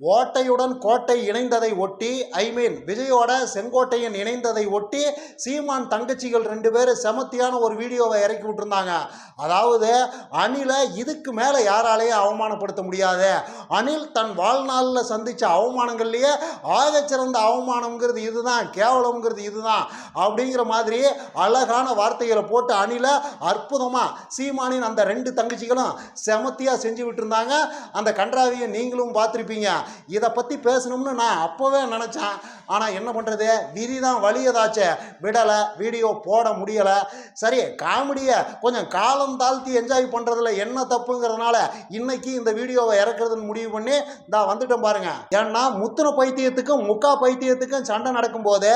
ஓட்டையுடன் கோட்டை இணைந்ததை ஒட்டி ஐ மீன் விஜயோட செங்கோட்டையன் இணைந்ததை ஒட்டி சீமான் தங்கச்சிகள் ரெண்டு பேரும் செமத்தியான ஒரு வீடியோவை இறக்கி விட்டுருந்தாங்க. அதாவது அணிலை இதுக்கு மேலே யாராலையும் அவமானப்படுத்த முடியாது. அனில் தன் வாழ்நாளில் சந்தித்த அவமானங்கள்லேயே ஆகச்சிறந்த அவமானங்கிறது இதுதான் கேவலங்கிறது இதுதான் அப்படிங்கிற மாதிரி அழகான வார்த்தைகளை போட்டு அணிலை அற்புதமாக சீமானின் அந்த ரெண்டு தங்கச்சிகளும் செமத்தியாக செஞ்சு விட்டுருந்தாங்க. அந்த கன்றாவியை நீங்களும் பார்த்துருப்பீங்க. இதை பற்றி பேசணும்னு நான் அப்போவே நினச்சேன். ஆனால் என்ன பண்ணுறது விதி தான் வழியதாச்சே விடலை வீடியோ போட முடியலை. சரி காமெடியை கொஞ்சம் காலம் தாழ்த்தி என்ஜாய் பண்ணுறதுல என்ன தப்புங்கிறதுனால இன்னைக்கு இந்த வீடியோவை இறக்குறதுன்னு முடிவு பண்ணி நான் வந்துட்டேன் பாருங்க. ஏன்னா முத்துன பைத்தியத்துக்கும் முக்கா பைத்தியத்துக்கும் சண்டை நடக்கும்போது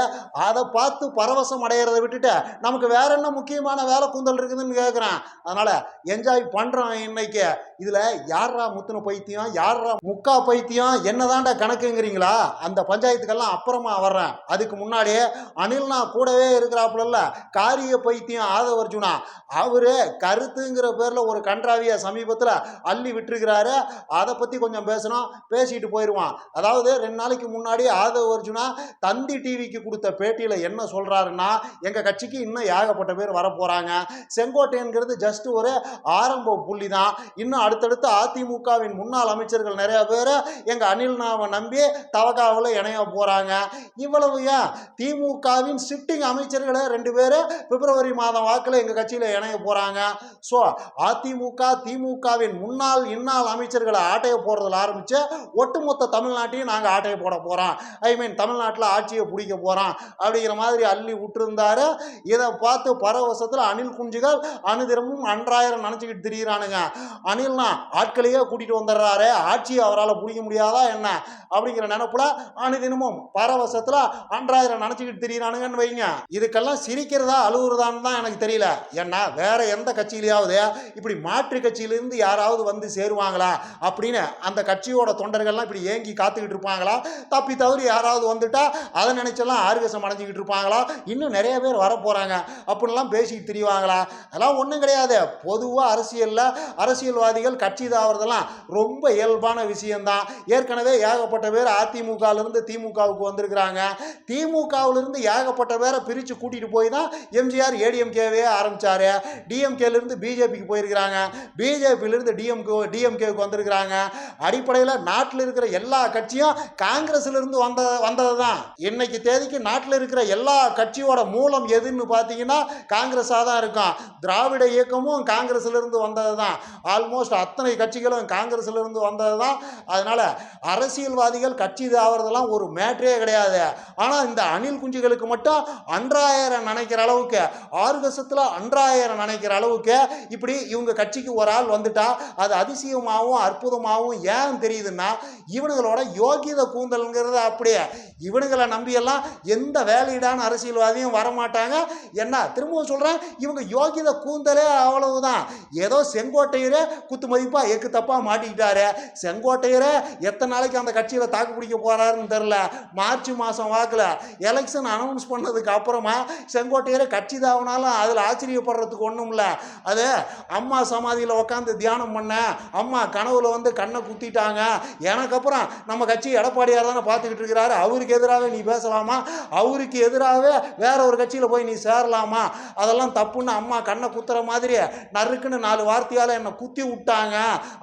அதை பார்த்து பரவசம் அடையிறத விட்டுட்டு நமக்கு வேற என்ன முக்கியமான வேலை கூந்தல் இருக்குதுன்னு கேட்குறேன் அதனால் என்ஜாய் பண்ணுறோம் இன்னைக்கு. இதில் யாரா முத்துன பைத்தியம் யாரா முக்கா பைத்தியம் என்னதான்டா கணக்குங்கிறீங்களா? அந்த பஞ்சாயத்துக்கெல்லாம் அப்புறமா வர்றேன். அதுக்கு முன்னாடியே அனில்னா கூடவே இருக்கிறாப்புல காரிய பைத்தியம் ஆதவர்ஜுனா. அவரு கருத்துங்கிற பேரில் ஒரு கன்றாவிய சமீபத்தில் அள்ளி விட்டுருக்கிறாரு. அதை பற்றி கொஞ்சம் பேசணும் பேசிட்டு போயிடுவான் அதாவது ரெண்டு நாளைக்கு முன்னாடி ஆதவ அர்ஜுனா தந்தி டிவிக்கு கொடுத்த பேட்டியில் என்ன சொல்கிறாருன்னா எங்கள் கட்சிக்கு இன்னும் ஏகப்பட்ட பேர் வரப்போகிறாங்க செங்கோட்டைங்கிறது ஜஸ்ட் ஒரு ஆரம்ப புள்ளி தான் இன்னும் அடுத்தடுத்து அதிமுகவின் முன்னாள் அமைச்சர்கள் நிறைய பேர் எங்கள் அனில்னாவை நம்பி தவகாவில் இணைய போகிறாங்க இவ்வளவு ஏன்? திமுகவின் சிட்டிங் அமைச்சர்களை ரெண்டு பேர் பிப்ரவரி மாதம் வாக்கில் எங்கள் கட்சியில் இணைய போகிறாங்க ஸோ அதிமுக திமுகவின் முன்னாள் இன்னாள் அமைச்சர்களை ஆட்டைய போடுறதுல ஆரம்பித்து ஒட்டுமொத்த தமிழ்நாட்டையும் நாங்கள் ஆட்டைய போட போகிறோம் ஐ மீன் தமிழ்நாட்டில் ஆட்சியை பிடிக்க போகிறோம் அப்படிங்கிற மாதிரி அள்ளி விட்டுருந்தாரு. இதை பார்த்து பரவசத்தில் அணில் குஞ்சுகள் அனுதினமும் அன்றாயிரம் நினச்சிக்கிட்டு திரியிறானுங்க. என்ன ஆட்களையே கூட்டிகிட்டு வந்துடுறாரு? ஆட்சியை அவரால் பிடிக்க முடியாதா என்ன? அப்படிங்கிற நினப்புல அனுதினமும் பரவசத்தில் அன்றாயிரம் நினச்சிக்கிட்டு தெரியுறானுங்கன்னு வைங்க. இதுக்கெல்லாம் சிரிக்கிறதா அழுகுறதான்னு தான் எனக்கு தெரியல. ஏன்னா வேற எந்த கட்சியிலையாவது இப்படி மாற்று கட்சியிலிருந்து யாராவது வந்து சேருவாங்களா? அப்படின்னு அந்த கட்சியோட தொண்டர்கள்லாம் இப்படி ஏங்கி காத்துக்கிட்டு இருப்பாங்களா? தப்பி தவறி யாராவது வந்துட்டா அதை நினைச்செல்லாம் ஆர்வசம் அடைஞ்சிக்கிட்டு இருப்பாங்களா? இன்னும் நிறைய பேர் வர போகிறாங்க அப்படின்லாம் பேசிக்கிட்டு தெரியுவாங்களா அதெல்லாம் ஒன்றும் கிடையாது. பொதுவாக அரசியலில் அரசியல்வாதிகள் கட்சி தாவறதெல்லாம் ரொம்ப இயல்பான விஷயம்தான். ஏற்கனவே ஏகப்பட்ட பேர் அதிமுகலேருந்து திமுகவுக்கு வந்திருக்கிறாங்க. திமுகவிலிருந்து ஏகப்பட்ட பேரை பிரித்து கூட்டிகிட்டு போய் தான் எம்ஜிஆர் ஏடிஎம்கேவே ஆரம்பித்தார் டிஎம்கேலேருந்து பிஜேபிக்கு போயிருக்கிறாங்க. பிஜேபியிலேருந்து டிஎம்கே டிஎம்கேவுக்கு வந்திருக்கிறாங்க. அடிப்படையில் நாட்டில் இருக்கிற எல்லா கட்சியும் காங்கிரஸ்லேருந்து வந்த வந்தது தான் இன்னைக்கு தேதிக்கு நாட்டில் இருக்கிற எல்லா கட்சியோட மூலம் எதுன்னு பார்த்தீங்கன்னா காங்கிரஸாக தான் இருக்கும். திராவிட இயக்கமும் காங்கிரஸ்லேருந்து வந்தது தான் ஆல்மோஸ்ட் அத்தனை கட்சிகளும் காங்கிரஸ்லேருந்து வந்தது தான் அதனால் அரசியல்வாதிகள் கட்சி தாவறதெல்லாம் ஒரு மேட்ரே கிடையாது. ஆனால் இந்த அணில் குஞ்சுகளுக்கு மட்டும் அன்றாயிரம் நினைக்கிற அளவுக்கு ஆர்கசத்தில் அன்றாயிரம் நினைக்கிற அளவுக்கு இப்படி இவங்க கட்சிக்கு ஒரு ஆள் வந்துட்டா அது அதிசயமாகவும் அற்புதமாகவும் ஏன் தெரியுதுன்னா இவனுங்களோட யோகித கூந்தல்ங்கிறது அப்படியே இவனுங்களை நம்பியெல்லாம் எந்த வேலையிடான அரசியல்வாதியும் வரமாட்டாங்க. என்ன திரும்பவும் சொல்கிறேன் இவங்க யோகித கூந்தலே அவ்வளவுதான். ஏதோ செங்கோட்டையரே குத்து மதிப்பாக எக்கு தப்பாக மாட்டிக்கிட்டாரு. செங்கோட்டையரே எத்தனை நாளைக்கு அந்த கட்சியில் தாக்கு பிடிக்க போகிறாருன்னு தெரில மார்ச் மாதம் வாக்கில் எலெக்ஷன் அனௌன்ஸ் பண்ணதுக்கு அப்புறமா செங்கோட்டையரே கட்சி தாவினாலும் அதில் ஆச்சரியப்படுறதுக்கு ஒன்றும் இல்லை. அது அம்மா சமாதியில் உட்காந்து தியானம் பண்ணேன் அம்மா கனவுல வந்து கண்ணை குத்திட்டாங்க. எனக்கு அப்புறம் நம்ம கட்சி எடப்பாடியார் தானே பார்த்துக்கிட்டு இருக்கிறாரு. அவருக்கு எதிராக நீ பேசலாமா? அவருக்கு எதிராகவே வேற ஒரு கட்சியில் போய் நீ சேரலாமா? அதெல்லாம் தப்புன்னு அம்மா கண்ணை குத்துற மாதிரி நறுக்குன்னு நாலு வார்த்தையால் என்னை குத்தி விட்டாங்க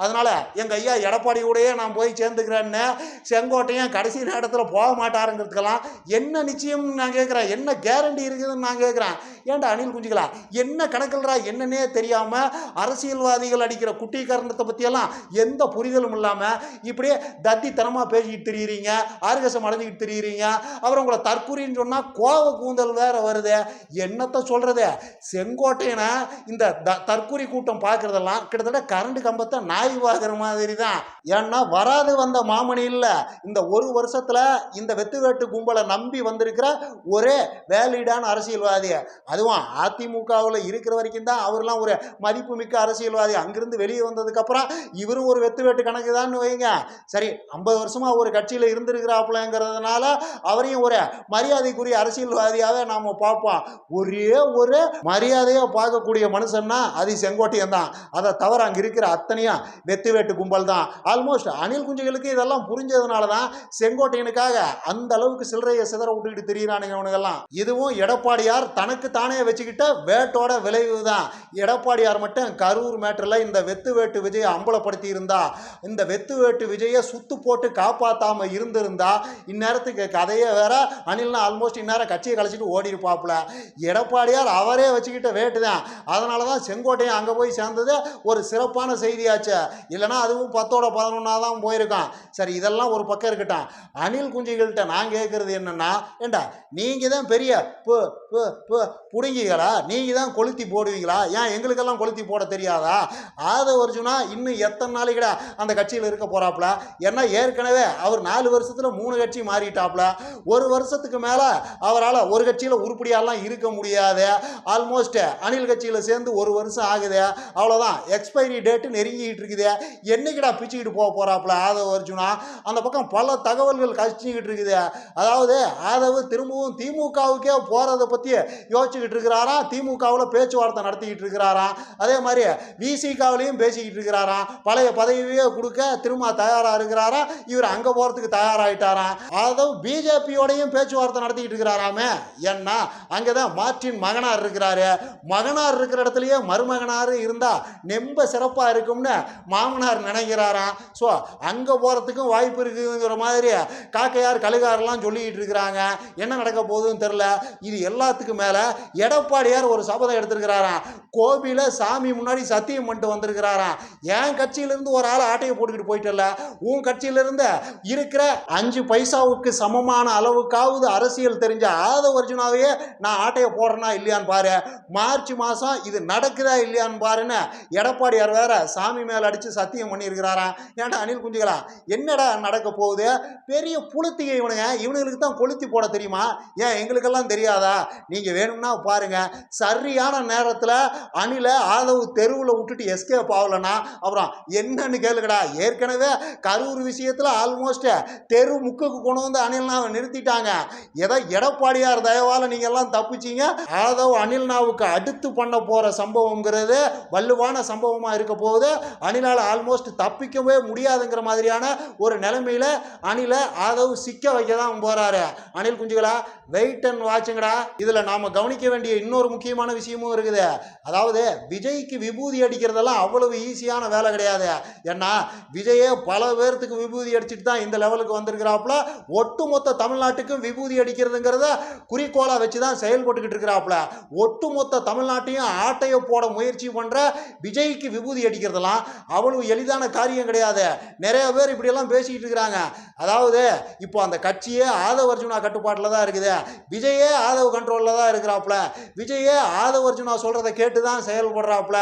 அதனால எங்கள் ஐயா எடப்பாடி கூடயே நான் போய் சேர்ந்துக்கிறேன்னு செங்கோட்டையன் கடைசி நேரத்தில் போக மாட்டாருங்கிறதுக்கெல்லாம் என்ன நிச்சயம் நான் கேட்குறேன் என்ன கேரண்டி இருக்குதுன்னு நான் கேட்குறேன் ஏன்டா அணில் குஞ்சுகளா? என்ன கணக்கில்றா? என்னன்னே தெரியாமல் அரசியல்வாதிகள் அடிக்கிற குட்டி காரணத்தை பற்றியெல்லாம் எந்த புரிதலும் இல்லாமல் இப்படியே தத்தித்தனமாக பேசிக்கிட்டு தெரியுறீங்க. ஆர்கசம் அடைஞ்சிக்கிட்டு தெரியுறீங்க. அப்புறம் உங்களை தற்கூரின்னு சொன்னால் கோவ கூந்தல் வேற வருது. என்னத்தை சொல்கிறது செங்கோட்டையனை இந்த த தற்கூரி கூட்டம் பார்க்குறதெல்லாம் கிட்டத்தட்ட கரண்ட் கம்பத்தை நாய் பார்க்குற மாதிரி தான் ஏன்னா வராது வந்த மாமணி இல்லை. இந்த ஒரு வருஷத்தில் இந்த வெத்துவேட்டு கும்பலை நம்பி வந்திருக்கிற ஒரே வேலிடான அரசியல்வாதி அதுவும் அதிமுகவில் இருக்கிற வரைக்கும் தான் அவர்லாம் ஒரு மதிப்புமிக்க அரசியல்வாதி. அங்கிருந்து வெளியே வந்ததுக்கப்புறம் இவரும் ஒரு வெத்துவேட்டு கணக்கு தான் வைங்க. சரி ஐம்பது வருஷமாக ஒரு கட்சியில் இருந்திருக்கிறாப்புலங்கிறதுனால அவரையும் ஒரு மரியாதைக்குரிய அரசியல்வாதியாகவே நாம் பார்ப்போம். ஒரே ஒரு மரியாதையாக பார்க்கக்கூடிய மனுஷன்னா அது செங்கோட்டையன் தான் அதை தவிர அங்கே இருக்கிற அத்தனையும் வெத்து வேட்டு கும்பல் தான் ஆல்மோஸ்ட் அணில் குஞ்சுகளுக்கு இதெல்லாம் புரிஞ்சதுனால தான் செங்கோட்டையனுக்காக அந்த அளவுக்கு சில்லறையை சிதற விட்டுக்கிட்டு தெரியுறானுங்க அவனுங்கெல்லாம் இதுவும் எடப்பாடியார் தனக்கு தானே வச்சுக்கிட்ட வேட்டோட விளைவு தான் எடப்பாடியார் மட்டும் கரூர் மேட்டரில் இந்த வெத்து வேட்டு விஜயை அம்பலப்படுத்தி இருந்தா இந்த வெத்து வேட்டு விஜயை சுத்து போட்டு காப்பாத்தாம இருந்திருந்தா இந்நேரத்துக்கு கதையே வேற. அனில்னா ஆல்மோஸ்ட் இந்நேரம் கட்சியை கழிச்சிட்டு ஓடி இருப்பாப்புல எடப்பாடியார் அவரே வச்சுக்கிட்ட வேட்டு தான் அதனால தான் செங்கோட்டையன் அங்கே போய் சேர்ந்தது ஒரு சிறப்பான செய்தியாச்சு. இல்லைனா அதுவும் பத்தோட பதினொன்னா தான் போயிருக்கான். சரி இதெல்லாம் ஒரு பக்கம் இருக்கட்டும். அணில் குஞ்சுகள்கிட்ட நான் கேட்குறது என்னன்னா ஏண்டா நீங்கள் தான் பெரிய புடுங்கிகளா? நீங்கள் தான் கொளுத்தி போடுவீங்களா? ஏன் எங்களுக்கெல்லாம் கொளுத்தி போட தெரியாதா? ஆத அர்ஜுனா இன்னும் எத்தனை நாளைக்குடா அந்த கட்சியில் இருக்க போகிறாப்புல ஏன்னா ஏற்கனவே அவர் நாலு வருஷத்தில் மூணு கட்சி மாறிட்டாப்புல. ஒரு வருஷத்துக்கு மேலே அவரால் ஒரு கட்சியில் உருப்படியாலாம் இருக்க முடியாது. ஆல்மோஸ்ட் அணில் கட்சியில் சேர்ந்து ஒரு வருஷம் ஆகுது. அவ்வளோதான் எக்ஸ்பைரி டேட் டேட்டு நெருங்கிட்டு இருக்குது. என்னைக்குடா பிச்சுக்கிட்டு போக போகிறாப்புல ஆதவ அர்ஜுனா? அந்த பக்கம் பல தகவல்கள் கழிச்சுக்கிட்டு இருக்குது. அதாவது ஆதவ திரும்பவும் திமுகவுக்கே போகிறத பற்றி யோசிச்சுக்கிட்டு இருக்கிறாராம் திமுகவில் பேச்சுவார்த்தை நடத்திக்கிட்டு இருக்கிறாராம் அதே மாதிரி விசிகாவிலையும் பேசிக்கிட்டு இருக்கிறாராம் பழைய பதவியே கொடுக்க திரும்ப தயாராக இருக்கிறாரா? இவர் அங்கே போகிறதுக்கு தயாராகிட்டாராம் ஆதவ் பிஜேபியோடையும் பேச்சுவார்த்தை நடத்திக்கிட்டு இருக்கிறாராமே. ஏன்னா அங்கே தான் மார்ட்டின் மகனார் இருக்கிறாரு. மகனார் இருக்கிற இடத்துலயே மருமகனார் இருந்தால் நெம்ப சிறப்பாக இருக்கும்னு மாமனார் நினைக்கிறாராம். ஸோ அங்கே போகிறதுக்கும் வாய்ப்பு இருக்குங்கிற மாதிரி காக்கையார் கழுகாரெல்லாம் சொல்லிக்கிட்டு இருக்கிறாங்க. என்ன நடக்க போகுதுன்னு தெரில இது எல்லாத்துக்கும் மேலே எடப்பாடியார் ஒரு சபதம் எடுத்திருக்கிறாராம். கோபியில் சாமி முன்னாடி சத்தியம் பண்ணிட்டு வந்திருக்கிறாராம். என் கட்சியிலேருந்து ஒரு ஆள் ஆட்டையை போட்டுக்கிட்டு போயிட்டல உன் கட்சியிலேருந்து இருக்கிற அஞ்சு பைசாவுக்கு சமமான அளவுக்காவது அரசியல் தெரிஞ்ச ஆதவ அர்ஜுனாவையே நான் ஆட்டையை போடுறேனா இல்லையான்னு பாரு. மார்ச் மாதம் இது நடக்குதா இல்லையான்னு பாருன்னு எடப்பாடியார் வேற சாமி மேல அடிச்சு சத்தியம் பண்ணியிருக்கிறாராம் ஏன்டா அனில் குஞ்சுகளா? என்னடா நடக்க போகுது? பெரிய புளுத்திகை இவனுங்க இவனுங்களுக்கு தான் கொளுத்தி போட தெரியுமா? ஏன் எங்களுக்கெல்லாம் தெரியாதா? நீங்க வேணும்னா பாருங்க. சரியான நேரத்தில் அணில ஆதவு தெருவில் விட்டுட்டு எஸ்கேப் ஆகலன்னா அப்புறம் என்னன்னு கேளுங்கடா. ஏற்கனவே கரூர் விஷயத்தில் ஆல்மோஸ்ட் தெரு முக்குக்கு கொண்டு வந்து அனில்னாவை நிறுத்திட்டாங்க. ஏதோ எடப்பாடியார் தயவால நீங்க எல்லாம் தப்பிச்சீங்க. ஆதவ் அனில்னாவுக்கு அடுத்து பண்ண போற சம்பவங்கிறது வலுவான சம்பவமா இருக்க போகுது. அணிலால் ஆல்மோஸ்ட் தப்பிக்கவே முடியாதுங்கிற மாதிரியான ஒரு நிலைமையில அணில ஆதவ் சிக்க வைக்க தான் போறாரு. அணில் குஞ்சுகளா வெயிட் அண்ட் வாட்சுங்கடா இதில் நாம கவனிக்க வேண்டிய இன்னொரு முக்கியமான விஷயமும் இருக்குது. அதாவது விஜய்க்கு விபூதி அடிக்கிறதெல்லாம் அவ்வளவு ஈஸியான வேலை கிடையாது. ஏன்னா விஜயே பல பேர்த்துக்கு விபூதி அடிச்சுட்டு தான் இந்த லெவலுக்கு வந்திருக்கிறாப்புல. ஒட்டுமொத்த தமிழ்நாட்டுக்கும் விபூதி அடிக்கிறதுங்கிறத குறிக்கோளாக வச்சு தான் செயல்பட்டுக்கிட்டு இருக்கிறாப்புல. ஒட்டுமொத்த தமிழ்நாட்டையும் ஆட்டையை போட முயற்சி பண்ணுற விஜய்க்கு விபூதி அடிக்கிறதெல்லாம் அவ்வளவு எளிதான காரியம் கிடையாது. நிறைய பேர் இப்படியெல்லாம் பேசிக்கிட்டு இருக்கிறாங்க. அதாவது இப்போ அந்த கட்சியே ஆதவ அர்ஜுனா கட்டுப்பாட்டில் தான் இருக்குது. விஜயே ஆதவ கண்ட்ரோலில் தான் இருக்கிறாப்புல. விஜயே ஆதவ அர்ஜுனா சொல்கிறத கேட்டு தான் செயல்படுறாப்புல.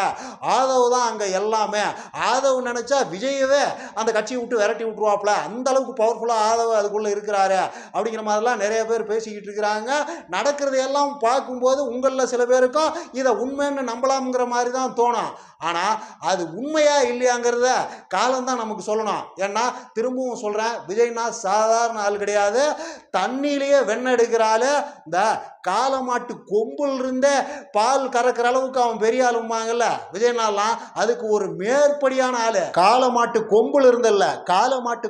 ஆதவ் தான் அங்கே எல்லாமே. ஆதவ் நினச்சா விஜயவே அந்த கட்சியை விட்டு விரட்டி விட்டுருவாப்புல. அந்த அளவுக்கு பவர்ஃபுல்லாக ஆதவ் அதுக்குள்ளே இருக்கிறாரு. அப்படிங்கிற மாதிரிலாம் நிறைய பேர் பேசிக்கிட்டு இருக்கிறாங்க. நடக்கிறது எல்லாம் பார்க்கும்போது உங்களில் சில பேருக்கும் இதை உண்மைன்னு நம்பலாம்ங்கிற மாதிரி தான் தோணும். ஆனால் அது உண்மையா இல்லையாங்கிறத காலம்தான் நமக்கு சொல்லணும். ஏன்னா திரும்பவும் சொல்கிறேன் விஜய்னா சாதாரண ஆள் கிடையாது. தண்ணியிலேயே வெண்ணெடுக்கிற ஆள் இந்த காலமாட்டு கொம்பில் இருந்த பால் கறக்கிற அளவுக்கு அவன் பெரிய ஆளுமாங்கல்ல விஜயநாள்லாம் அதுக்கு ஒரு மேற்படியான ஆள். காலமாட்டு கொம்பில் இருந்தல்ல காலமாட்டு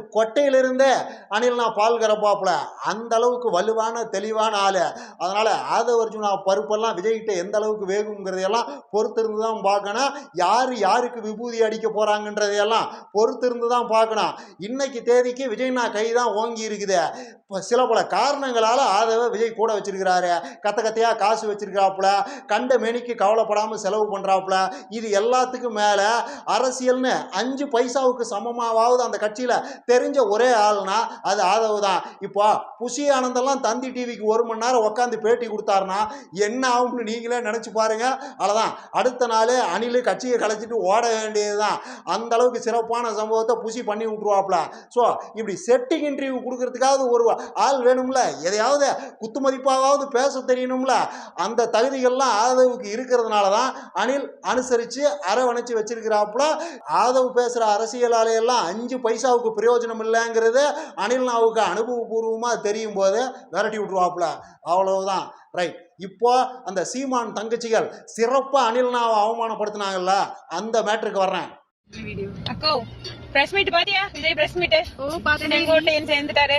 அணில் நான் பால் கறப்பாப்புல. அந்த அளவுக்கு வலுவான தெளிவான ஆள். அதனால் ஆதவ அர்ஜுனா பருப்பெல்லாம் விஜய்கிட்ட எந்த அளவுக்கு வேகுங்கிறதையெல்லாம் பொறுத்திருந்து தான் பார்க்கணும். யார் யாருக்கு விபூதி அடிக்க போகிறாங்கன்றதையெல்லாம் பொறுத்திருந்து தான் பார்க்கணும். இன்னைக்கு தேதிக்கு விஜய்னா கை தான் ஓங்கி இருக்குது. இப்போ சில பல காரணங்களால் ஆதவ விஜய் கூட வச்சிருக்கிறாரு. கத்த கத்தையாக காசு வச்சிருக்கிறாப்புல. கண்ட மேனிக்கு கவலைப்படாமல் செலவு பண்ணுறாப்புல இது எல்லாத்துக்கும் மேலே அரசியல்னு அஞ்சு பைசாவுக்கு சமமாவது அந்த கட்சியில் தெரிஞ்ச ஒரே ஆள்னா அது ஆதவ் தான். இப்போ புஷி ஆனந்தெல்லாம் தந்தி டிவிக்கு ஒரு மணி நேரம் உட்காந்து பேட்டி கொடுத்தாருன்னா என்ன ஆகும்னு நீங்களே நினச்சி பாருங்க. அவ்வளோதான் அடுத்த நாள் அணில் கட்சியை கலைச்சிட்டு ஓட வேண்டியது தான். அந்த அளவுக்கு சிறப்பான சம்பவத்தை புஷி பண்ணி விட்ருவாப்புல ஸோ இப்படி செட்டிங் இன்டர்வியூ கொடுக்கறதுக்காவது ஒரு ஆள் வேணும்ல. எதையாவது குத்து மதிப்பாவது பேச தெரியணும்ல? அந்த தகுதிகள்லாம் ஆதவுக்கு இருக்கிறதுனால தான் அணில் அனுசரித்து அரவணைச்சு வச்சிருக்கிறாப்புல. ஆதவ் பேசுகிற அரசியலாலையெல்லாம் அஞ்சு பைசாவுக்கு பிரயோஜனம் இல்லைங்கிறது அனில் நாவுக்கு அனுபவபூர்வமாக தெரியும் போது விரட்டி விட்ருவாப்புல அவ்வளவுதான். ரைட். இப்போ அந்த சீமான் தங்கச்சிகள் சிறப்பாக அனில் நாவை அவமானப்படுத்தினாங்கல்ல அந்த மேட்ருக்கு வர்றேன். வீடியோ அக்கோ பிரஸ் மீட் பாத்தியா? விஜய் பிரஸ் மீட் ஓ பாத்தேன் செங்கோட்டையன் சேர்ந்துட்டாரு.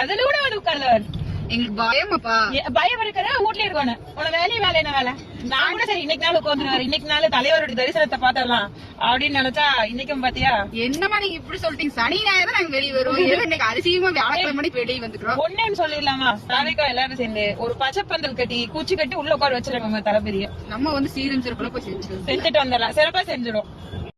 அதுல கூட உட்கார்ந்தவர். எங்களுக்கு பயமாப்பா. பயம் இருக்கிற வீட்ல இருக்கணும். உன வேலையே வேலை என்ன வேலை? நான் கூட சரி இன்னைக்கு நாள் உட்காந்துருவாரு இன்னைக்கு நாள் தலைவரோட தரிசனத்தை பாத்திரலாம் அப்படின்னு நினைச்சா இன்னைக்கும் பாத்தியா என்னமா நீங்க இப்படி சொல்லிட்டீங்க? சனி ஞாயிறு நாங்க வெளியே வருவோம். இன்னைக்கு அதிசயமா வியாழக்கிழமை மணிக்கு வெளியே வந்துக்கிறோம். ஒன்னேன்னு சொல்லிடலாமா? நாளைக்கா எல்லாரும் சேர்ந்து ஒரு பச்சை பந்தல் கட்டி குச்சி கட்டி உள்ள உட்கார வச்சிருக்காங்க தளபதிய நம்ம வந்து சீரும் சிறப்புல போய் செஞ்சு செஞ்சுட்டு வந்துடலாம். சிறப்பா செஞ்சிடும்.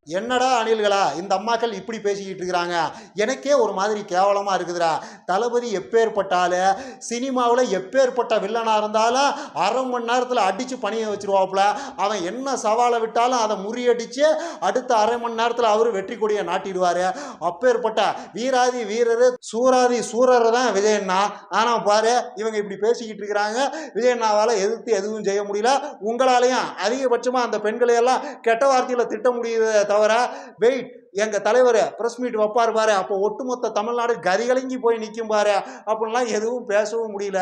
என்னடா அணில்களா இந்த அம்மாக்கள் இப்படி பேசிக்கிட்டு இருக்கிறாங்க? எனக்கே ஒரு மாதிரி கேவலமாக இருக்குதுடா. தளபதி எப்பேற்பட்டாலும் சினிமாவில் எப்பேற்பட்ட வில்லனாக இருந்தாலும் அரை மணி நேரத்தில் அடித்து பணியை வச்சிருவாப்புல. அவன் என்ன சவாலை விட்டாலும் அதை முறியடித்து அடுத்த அரை மணி நேரத்தில் அவர் வெற்றி கொடியை நாட்டிடுவார். அப்பேற்பட்ட வீராதி வீரர் சூராதி சூரர் தான் விஜயண்ணா. ஆனால் பாரு இவங்க இப்படி பேசிக்கிட்டு இருக்கிறாங்க. விஜயண்ணாவால் எதிர்த்து எதுவும் செய்ய முடியல. உங்களாலையும் அதிகபட்சமாக அந்த பெண்களை எல்லாம் கெட்ட வார்த்தையில் திட்ட முடியுது தவிர வெயிட் எங்கள் தலைவர் ப்ரெஸ் மீட் வைப்பார் பாரு. அப்போ ஒட்டுமொத்த தமிழ்நாடு கதிகலங்கி போய் நிற்கும் பாரு. அப்படின்லாம் எதுவும் பேசவும் முடியல.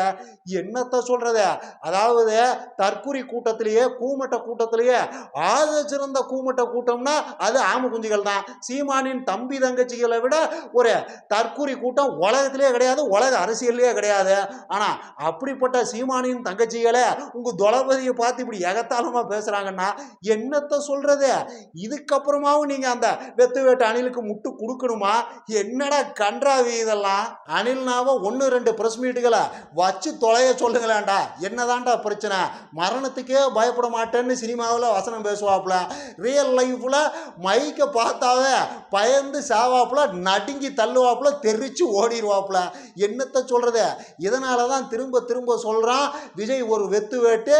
என்னத்த சொல்கிறது அதாவது தற்குறி கூட்டத்திலேயே கூமட்ட கூட்டத்திலேயே ஆக சிறந்த கூமட்ட கூட்டம்னா அது ஆம குஞ்சுகள் தான். சீமானின் தம்பி தங்கச்சிகளை விட ஒரு தற்குறி கூட்டம் உலகத்திலே கிடையாது உலக அரசியல்லையே கிடையாது. ஆனால் அப்படிப்பட்ட சீமானின் தங்கச்சிகளை உங்கள் தொலபதியை பார்த்து இப்படி எகத்தாளமாக பேசுகிறாங்கன்னா என்னத்த சொல்கிறது இதுக்கப்புறமாவும் நீங்கள் அந்த வெத்து வேட்டை அணிலுக்கு முட்டு கொடுக்கணுமா? என்னடா கன்றாவி இதெல்லாம்? அணில்னாவ ஒன்று ரெண்டு ப்ரெஸ் மீட்டுகளை வச்சு தொலைய சொல்லுங்களேன்டா. என்னதான்டா பிரச்சனை? மரணத்துக்கே பயப்பட மாட்டேன்னு சினிமாவில் வசனம் பேசுவாப்புல. ரியல் லைஃப்பில் மைக்கை பார்த்தாவே பயந்து சாவாப்புல நடுங்கி தள்ளுவாப்புல தெரிச்சு ஓடிடுவாப்புல. என்னத்தை சொல்கிறது இதனால தான் திரும்ப திரும்ப சொல்கிறான் விஜய் ஒரு வெத்து வேட்டு.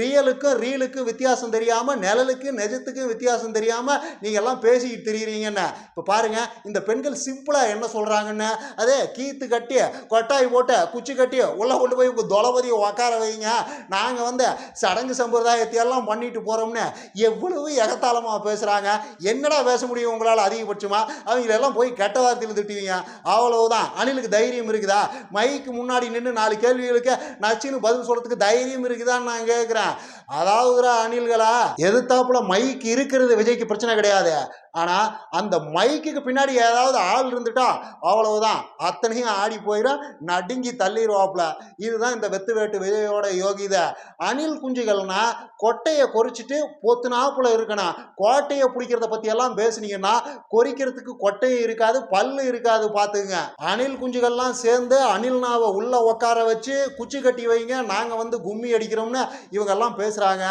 ரியலுக்கும் ரீலுக்கும் வித்தியாசம் தெரியாமல் நிழலுக்கு நிஜத்துக்கும் வித்தியாசம் தெரியாமல் நீங்கள் எல்லாம் பேசிக்கிட்டு தெரியுறீங்கன்னு இப்போ பாருங்க இந்த பெண்கள் சிம்பிளாக என்ன சொல்கிறாங்கன்னு அதே கீத்து கட்டி கொட்டாய் போட்டு குச்சி கட்டி உள்ளே கொண்டு போய் உங்கள் தொலபதியை உக்கார வைங்க. நாங்கள் வந்து சடங்கு சம்பிரதாயத்தை எல்லாம் பண்ணிட்டு போகிறோம்னு எவ்வளவு எகத்தாளமாக பேசுகிறாங்க என்னடா பேச முடியும் உங்களால் அதிகபட்சமாக அவங்களெல்லாம் போய் கெட்ட வார்த்தையில் திட்டுவீங்க. அவ்வளவுதான். அணிலுக்கு தைரியம் இருக்குதா? மைக்கு முன்னாடி நின்று நாலு கேள்விகளுக்கு நச்சுன்னு பதில் சொல்கிறதுக்கு தைரியம் இருக்குதான்னு நான் கேட்குறேன் அதாவதுடா அணில்களா எதிர்த்தாப்புல மைக் இருக்கிறது விஜய்க்கு பிரச்சனை கிடையாது. ஆனால் அந்த மைக்குக்கு பின்னாடி ஏதாவது ஆள் இருந்துட்டா அவ்வளவுதான். அத்தனையும் ஆடி போயிடும் நடுங்கி தள்ளிடுவாப்புல இதுதான் இந்த வெத்து வேட்டு விஜயோட யோகிதை. அணில் குஞ்சுகள்னா கொட்டையை கொறிச்சிட்டு பொத்துனாப்புல இருக்கணும். கோட்டையை பிடிக்கிறத பற்றியெல்லாம் பேசுனீங்கன்னா கொறிக்கிறதுக்கு கொட்டையும் இருக்காது பல்லு இருக்காது பார்த்துங்க அணில் குஞ்சுகள்லாம் சேர்ந்து அணில் நாவை உள்ள உட்கார வச்சு குச்சி கட்டி வைங்க நாங்கள் வந்து கும்மி அடிக்கிறோம்னு இவங்கெல்லாம் பேசுகிறாங்க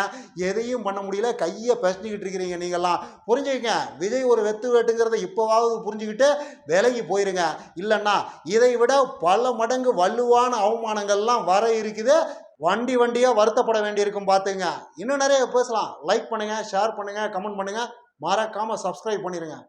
எதையும் பண்ண முடியல கையை பேசிக்கிட்டு இருக்கிறீங்க நீங்கள்லாம் புரிஞ்சுக்கங்க விஜய் ஒரு வெத்து வேட்டுங்கிறத இப்போவாவது புரிஞ்சுக்கிட்டு விலகி போயிருங்க. இல்லைன்னா இதை விட பல மடங்கு வலுவான அவமானங்கள்லாம் வர இருக்குது. வண்டி வண்டியாக வருத்தப்பட வேண்டியிருக்கும் பார்த்துங்க. இன்னும் நிறைய பேசலாம். லைக் பண்ணுங்கள் ஷேர் பண்ணுங்கள் கமெண்ட் பண்ணுங்கள் மறக்காமல் சப்ஸ்கிரைப் பண்ணிடுங்க